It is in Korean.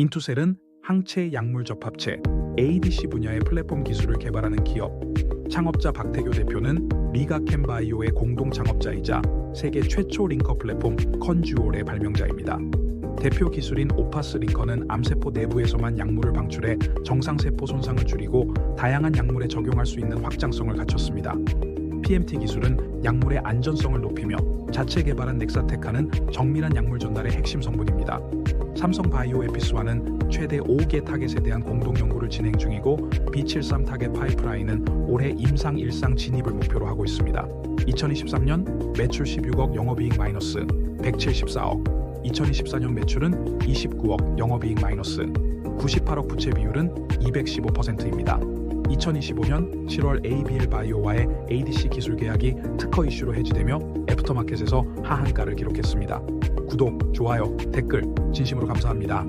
인투셀은 항체 약물 접합체 ADC 분야의 플랫폼 기술을 개발하는 기업. 창업자 박태교 대표는 리가캠 바이오의 공동 창업자이자 세계 최초 링커 플랫폼 컨주올의 발명자입니다. 대표 기술인 오파스 링커는 암세포 내부에서만 약물을 방출해 정상세포 손상을 줄이고 다양한 약물에 적용할 수 있는 확장성을 갖췄습니다. PMT 기술은 약물의 안전성을 높이며 자체 개발한 넥사테카는 정밀한 약물 전달의 핵심 성분입니다. 삼성 바이오 에피스와는 최대 5개 타겟에 대한 공동 연구를 진행 중이고 B73 타겟 파이프라인은 올해 임상 일상 진입을 목표로 하고 있습니다. 2023년 매출 16억 영업이익 마이너스 174억 2024년 매출은 29억 영업이익 마이너스 98억 부채 비율은 215%입니다. 2025년 7월 ABL 바이오와의 ADC 기술 계약이 특허 이슈로 해지되며 애프터마켓에서 하한가를 기록했습니다. 구독, 좋아요, 댓글 진심으로 감사합니다.